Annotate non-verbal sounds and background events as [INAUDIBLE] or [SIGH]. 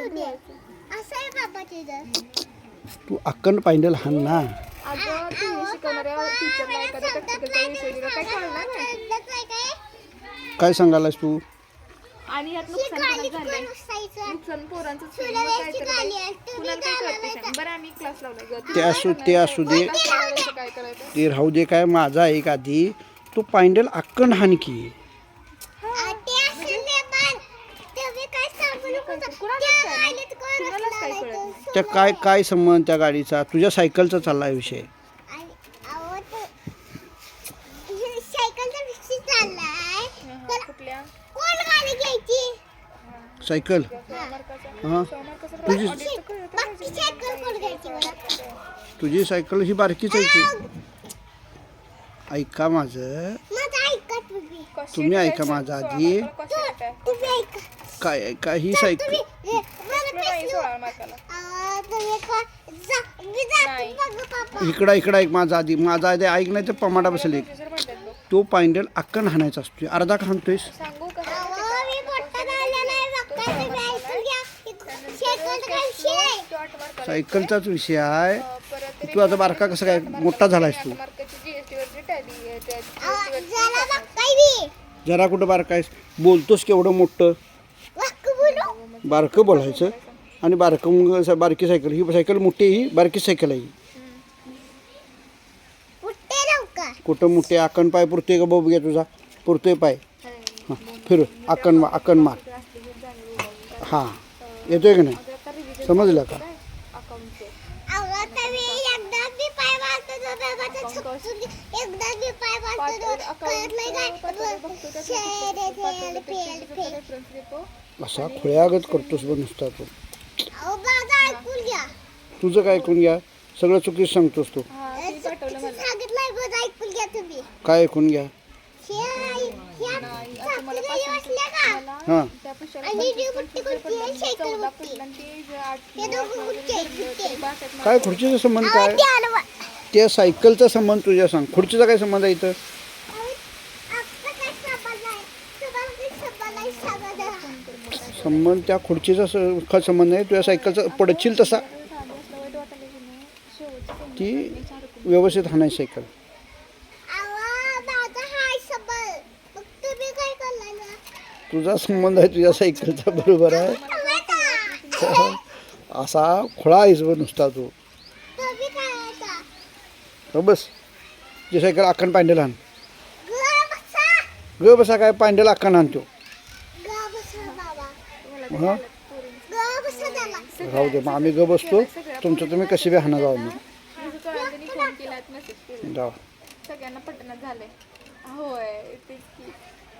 असं आहे. बाबा तिथं तू अक्कन पाहिजे लहान ना. अगं तुम्ही शिकवणाऱ्या टीचरला एखाद्या प्रॅक्टिकलचा विषय दिला काय कळणार नाही काय काय? काय सांगायलास तू? आणि यात नुकसान कोणाचं झालंय? गाली नसायचं नुकसान पोरांचं तुला काय याची तर गाली काय? आहे. तुम्ही कुणाला काय गावाला कळते सांग बरं आम्ही क्लास लावलाय गं. ते असू ते असू दे. क्लास लावल्याचं काय करायचं? ते राहू दे काय माझा एक आधी. तू पायंडेल अक्कन हान की आ, ते असेल रे पण तुम्ही काय सांगू नको काय- त्या काय काय आहे संबंध त्या गाडीचा? तुझ्या सायकलचा चाललाय विषय. आणि अहो, तो- हे सायकलचा विषय सायकल. सोमार्काचा हां. सोमार्काचा तुझी तुझी सायकल ही बारकीच आहे ऐका माझं. तुम्ही. ऐका? माझं आधी. काय ऐका ही सायकल तुम्ही मला कुठलं नाही प्रश्न सोळा मार्काला अहो, तुम्ही का जा मी जातो नाही. बघ पापा इकडं इकडं ऐक माझा आधी माझा आधी ऐक नाही तर पमाडा बसेल. एक तो पायंडेल अक्कन हाणायचा असतो अर्धा का हाणतोयस? सायकलचाच विषय आहे. तू आता बारका कसं काय मोठा झालायस तू? जरा कुठं बारका आहेस? बोलतोस केवढं मोठं? बारकं बोलायचं आणि बारकं मग बारकी सायकल ही सायकल मोठी ही बारकी सायकल आहे. ही. कुठं मोठे आकण पाय पुरतोय का? बाबू घ्या तुझा. पुरतोय पाय. हां फिर आकण मा आकण मार. हां येतोय का नाही? समजलं का? असा खुळ्यागत करतोस बघ नुसता तू. तुझं काय ऐकून घ्या. सगळं चुकीच सांगतोस तू. हा काय ऐकून घ्या? काय खुर्चीचा संबंध काय. त्या सायकलचा संबंध तुझ्या सांग. खुर्चीचा काय संबंध आहे इथं? संबंध त्या खुर्चीचा स- खा संबंध आहे? तुझ्या सायकलचा पडशील तसा? ती व्यवस्थित हाणायची सायकल? तुझा संबंध आहे तुझ्या सायकलचा बरोबर आहे? [LAUGHS] असा खुळा आहेस बघ नुसता तू. बस जे सायकल आखण पांडेल हाण ग बसा. ग काय पांडेल आखण आणतो ग हां? ग राहू दे मग आम्ही ग बसतो. तुमचं तुम्ही कशी बी हाणा जाऊ मग. जसं जाऊ सगळ्यांना झालंय. होय